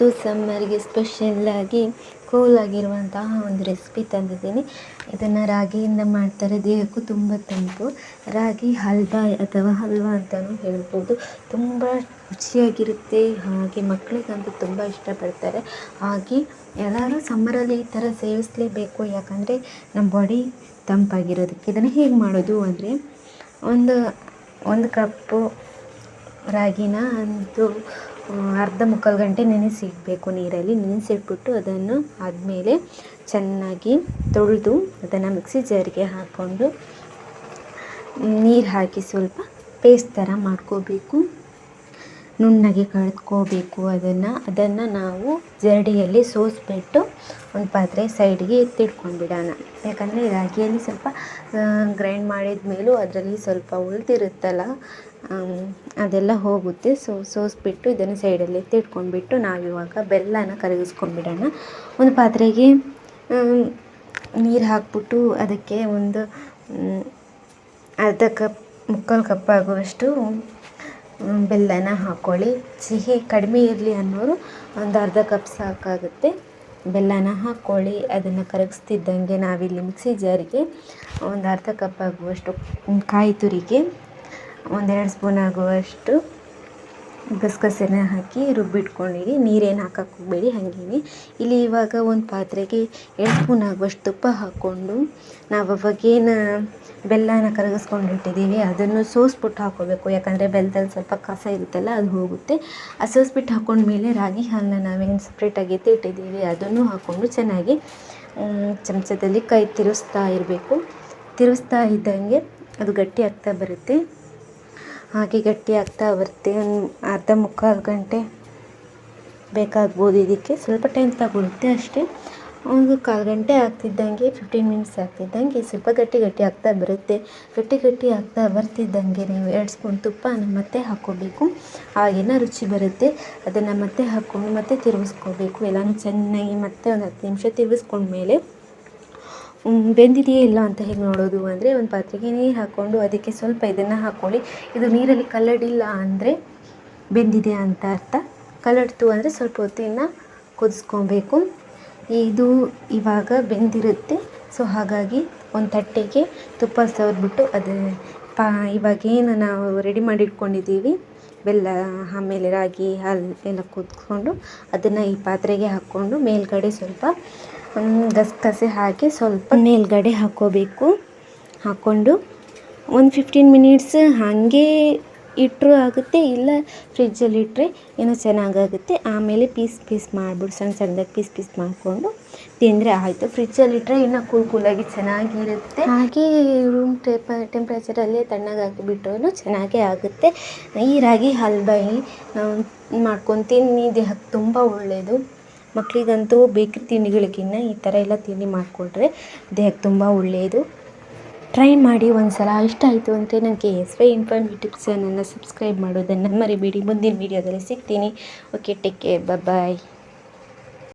ಇವತ್ತು ಸಮ್ಮರ್ಗೆ ಸ್ಪೆಷಲ್ಲಾಗಿ ಕೂಲಾಗಿರುವಂತಹ ಒಂದು ರೆಸಿಪಿ ತಂದಿದ್ದೀನಿ. ಇದನ್ನು ರಾಗಿಯಿಂದ ಮಾಡ್ತಾರೆ. ದೇಹಕ್ಕೂ ತುಂಬ ತಂಪು. ರಾಗಿ ಹಲ್ವಾ ಅಥವಾ ಹಲ್ವಾ ಅಂತಲೂ ಹೇಳ್ಬೋದು. ತುಂಬ ರುಚಿಯಾಗಿರುತ್ತೆ. ಹಾಗೆ ಮಕ್ಕಳಿಗಂತೂ ತುಂಬ ಇಷ್ಟಪಡ್ತಾರೆ. ಹಾಗೆ ಎಲ್ಲರೂ ಸಮ್ಮರಲ್ಲಿ ಈ ಥರ ಸೇವಿಸಲೇಬೇಕು. ಯಾಕಂದರೆ ನಮ್ಮ ಬಾಡಿ ತಂಪಾಗಿರೋದಕ್ಕೆ ಇದನ್ನು ಹೇಗೆ ಮಾಡೋದು ಅಂದರೆ ಒಂದು ಒಂದು ಕಪ್ಪು ರಾಗಿನ ಒಂದು ಅರ್ಧ ಮುಕ್ಕಾಲು ಗಂಟೆ ನೆನೆಸಿಡಬೇಕು ನೀರಲ್ಲಿ. ನೆನೆಸಿಟ್ಬಿಟ್ಟು ಅದನ್ನು ಆದಮೇಲೆ ಚೆನ್ನಾಗಿ ತೊಳೆದು ಅದನ್ನು ಮಿಕ್ಸಿ ಜಾರಿಗೆ ಹಾಕ್ಕೊಂಡು ನೀರು ಹಾಕಿ ಸ್ವಲ್ಪ ಪೇಸ್ಟ್ ಥರ ಮಾಡ್ಕೋಬೇಕು. ನುಣ್ಣಗೆ ಕಳ್ದ್ಕೋಬೇಕು ಅದನ್ನು. ಅದನ್ನು ನಾವು ಜರಡಿಯಲ್ಲಿ ಸೋಸಿಬಿಟ್ಟು ಒಂದು ಪಾತ್ರೆ ಸೈಡ್ಗೆ ಎತ್ತಿಟ್ಕೊಂಡ್ಬಿಡೋಣ. ಯಾಕಂದರೆ ರಾಗಿಯಲ್ಲಿ ಸ್ವಲ್ಪ ಗ್ರೈಂಡ್ ಮಾಡಿದ ಮೇಲೂ ಅದರಲ್ಲಿ ಸ್ವಲ್ಪ ಉಳಿದಿರುತ್ತಲ್ಲ ಅದೆಲ್ಲ ಹೋಗುತ್ತೆ. ಸೊ, ಸೋಸಿಬಿಟ್ಟು ಇದನ್ನು ಸೈಡಲ್ಲಿ ಎತ್ತಿಟ್ಕೊಂಡ್ಬಿಟ್ಟು ನಾವಿವಾಗ ಬೆಲ್ಲನ ಕರಗಿಸ್ಕೊಂಡ್ಬಿಡೋಣ. ಒಂದು ಪಾತ್ರೆಗೆ ನೀರು ಹಾಕ್ಬಿಟ್ಟು ಅದಕ್ಕೆ ಒಂದು ಅರ್ಧ ಕಪ್, ಮುಕ್ಕಾಲು ಕಪ್ ಆಗುವಷ್ಟು ಬೆಲ್ಲನ ಹಾಕ್ಕೊಳ್ಳಿ ಸಿಹಿ ಕಡಿಮೆ ಇರಲಿ ಅನ್ನೋರು ಒಂದು ಅರ್ಧ ಕಪ್ ಸಾಕಾಗುತ್ತೆ. ಬೆಲ್ಲನ ಹಾಕ್ಕೊಳ್ಳಿ ಅದನ್ನು ಕರಗಿಸ್ತಿದ್ದಂಗೆ ನಾವಿಲ್ಲಿ ಮಿಕ್ಸಿ ಜಾರಿಗೆ ಒಂದು ಅರ್ಧ ಕಪ್ ಆಗುವಷ್ಟು ಕಾಯಿ ತುರಿಗೆ, ಒಂದೆರಡು ಸ್ಪೂನ್ ಆಗುವಷ್ಟು ಗಸಗಸೆನ ಹಾಕಿ ರುಬ್ಬಿಟ್ಕೊಂಡಿರಿ. ನೀರೇನು ಹಾಕಕ್ಕೆ ಹೋಗಬೇಡಿ, ಹಾಗೇನೆ. ಇಲ್ಲಿ ಇವಾಗ ಒಂದು ಪಾತ್ರೆಗೆ ಎರಡು ಸ್ಪೂನ್ ಆಗುವಷ್ಟು ತುಪ್ಪ ಹಾಕ್ಕೊಂಡು ನಾವು ಅವಾಗೇನು ಬೆಲ್ಲನ ಕರಗಿಸ್ಕೊಂಡು ಇಟ್ಟಿದ್ದೀವಿ ಅದನ್ನು ಸೋಸ್ಬಿಟ್ಟು ಹಾಕ್ಕೋಬೇಕು ಯಾಕಂದರೆ ಬೆಲ್ಲದಲ್ಲಿ ಸ್ವಲ್ಪ ಕಸ ಇರುತ್ತಲ್ಲ, ಅದು ಹೋಗುತ್ತೆ. ಆ ಸೋಸ್ಬಿಟ್ಟು ಹಾಕ್ಕೊಂಡ್ಮೇಲೆ ರಾಗಿ ಹಾಲನ್ನ ನಾವೇನು ಸಪ್ರೇಟಾಗಿ ಎತ್ತಿ ಇಟ್ಟಿದ್ದೀವಿ ಅದನ್ನು ಹಾಕ್ಕೊಂಡು ಚೆನ್ನಾಗಿ ಚಮಚದಲ್ಲಿ ಕೈ ತಿರುಸ್ತಾ ಇರಬೇಕು. ತಿರುಗಿಸ್ತಾ ಇದ್ದಂಗೆ ಅದು ಗಟ್ಟಿ ಆಗ್ತಾ ಬರುತ್ತೆ. ಹಾಗೆ ಗಟ್ಟಿ ಆಗ್ತಾ ಬರುತ್ತೆ. ಒಂದು ಅರ್ಧ ಮುಕ್ಕಾಲು ಗಂಟೆ ಬೇಕಾಗ್ಬೋದು ಇದಕ್ಕೆ. ಸ್ವಲ್ಪ ಟೈಮ್ ತಗೊಳುತ್ತೆ ಅಷ್ಟೇ. ಒಂದು ಕಾಲು ಗಂಟೆ ಆಗ್ತಿದ್ದಂಗೆ ಫಿಫ್ಟೀನ್ ಮಿನಿಟ್ಸ್ ಆಗ್ತಿದ್ದಂಗೆ ಸ್ವಲ್ಪ ಗಟ್ಟಿ ಗಟ್ಟಿ ಆಗ್ತಾ ಬರುತ್ತೆ. ಗಟ್ಟಿ ಗಟ್ಟಿ ಆಗ್ತಾ ಬರ್ತಿದ್ದಂಗೆ ನೀವು ಎರಡು ಸ್ಪೂನ್ ತುಪ್ಪನ ಮತ್ತೆ ಹಾಕ್ಕೋಬೇಕು. ಆಗಿನ ರುಚಿ ಬರುತ್ತೆ. ಅದನ್ನು ಮತ್ತೆ ಹಾಕ್ಕೊಂಡು ಮತ್ತೆ ತಿರುಗಿಸ್ಕೋಬೇಕು. ಎಲ್ಲನೂ ಚೆನ್ನಾಗಿ ಮತ್ತೆ ಒಂದು ಹತ್ತು ನಿಮಿಷ ತಿರುಗಿಸ್ಕೊಂಡ್ಮೇಲೆ ಬೆಂದಿದೆಯೇ ಇಲ್ಲ ಅಂತ ಹೇಗೆ ನೋಡೋದು ಅಂದರೆ ಒಂದು ಪಾತ್ರೆಗೆ ನೀರು ಹಾಕ್ಕೊಂಡು ಅದಕ್ಕೆ ಸ್ವಲ್ಪ ಇದನ್ನು ಹಾಕ್ಕೊಳ್ಳಿ ಇದು ನೀರಲ್ಲಿ ಕಲ್ಲಡಿಲ್ಲ ಅಂದರೆ ಬೆಂದಿದೆ ಅಂತ ಅರ್ಥ. ಕಲ್ಲಡ್ತು ಅಂದರೆ ಸ್ವಲ್ಪ ಹೊತ್ತಿನ ಕುದಿಸ್ಕೊಬೇಕು. ಇದು ಇವಾಗ ಬೆಂದಿರುತ್ತೆ. ಸೊ ಹಾಗಾಗಿ ಒಂದು ತಟ್ಟೆಗೆ ತುಪ್ಪ ಸವರ್ಬಿಟ್ಟು ಅದು ಪಾ ಇವಾಗೇನು ನಾವು ರೆಡಿ ಮಾಡಿ ಇಟ್ಕೊಂಡಿದ್ದೀವಿ. ಬೆಲ್ಲ, ಆಮೇಲೆ ರಾಗಿ, ಹಾಲು ಎಲ್ಲ ಕುದಿಸ್ಕೊಂಡು ಅದನ್ನು ಈ ಪಾತ್ರೆಗೆ ಹಾಕ್ಕೊಂಡು ಮೇಲ್ಗಡೆ ಸ್ವಲ್ಪ ಗಸಗಸೆ ಹಾಕಿ ಸ್ವಲ್ಪ ಮೇಲ್ಗಡೆ ಹಾಕೋಬೇಕು. ಹಾಕ್ಕೊಂಡು ಒಂದು ಫಿಫ್ಟೀನ್ ಮಿನಿಟ್ಸ್ ಹಾಗೆ ಇಟ್ಟರೂ ಆಗುತ್ತೆ, ಇಲ್ಲ ಫ್ರಿಜ್ಜಲ್ಲಿ ಇಟ್ಟರೆ ಏನೋ ಚೆನ್ನಾಗಾಗುತ್ತೆ. ಆಮೇಲೆ ಪೀಸ್ ಪೀಸ್ ಮಾಡಿಬಿಟ್ಟು ಸಣ್ಣ ಸಣ್ಣದಾಗಿ ಪೀಸ್ ಪೀಸ್ ಮಾಡಿಕೊಂಡು ತಿಂದರೆ ಆಯಿತು. ಫ್ರಿಜ್ಜಲ್ಲಿ ಇಟ್ಟರೆ ಇನ್ನೂ ಕೂಲ್ ಕೂಲಾಗಿ ಚೆನ್ನಾಗಿರುತ್ತೆ. ಹಾಗೆ ರೂಮ್ ಟೆಪ ಟೆಂಪ್ರೇಚರಲ್ಲಿ ತಣ್ಣಗೆ ಹಾಕಿಬಿಟ್ರೂ ಚೆನ್ನಾಗೇ ಆಗುತ್ತೆ. ಈ ರಾಗಿ ಹಲ್ಬಾಯಿ ಮಾಡ್ಕೊಂಡು ತಿನ್ನಿ, ದೇಹಕ್ಕೆ ತುಂಬ ಒಳ್ಳೆಯದು ಮಕ್ಕಳಿಗಂತೂ ಬೇಕ್ರಿ ತಿಂಡಿಗಳಿಗಿನ್ನ ಈ ಥರ ಎಲ್ಲ ತಿಂಡಿ ಮಾಡಿಕೊಟ್ರೆ ದೇಹಕ್ಕೆ ತುಂಬ ಒಳ್ಳೆಯದು. ಟ್ರೈ ಮಾಡಿ ಒಂದು ಸಲ ಇಷ್ಟ ಆಯಿತು ಅಂದರೆ ನನಗೆ ಎಸ್ ವೈ ಇನ್ಫಾರ್ಮೇಟಿವ್ ಚಾನಲ್ನ ಸಬ್ಸ್ಕ್ರೈಬ್ ಮಾಡೋದನ್ನು ಮರಿಬೇಡಿ. ಮುಂದಿನ ವೀಡಿಯೋದಲ್ಲಿ ಸಿಗ್ತೀನಿ. Okay take care bye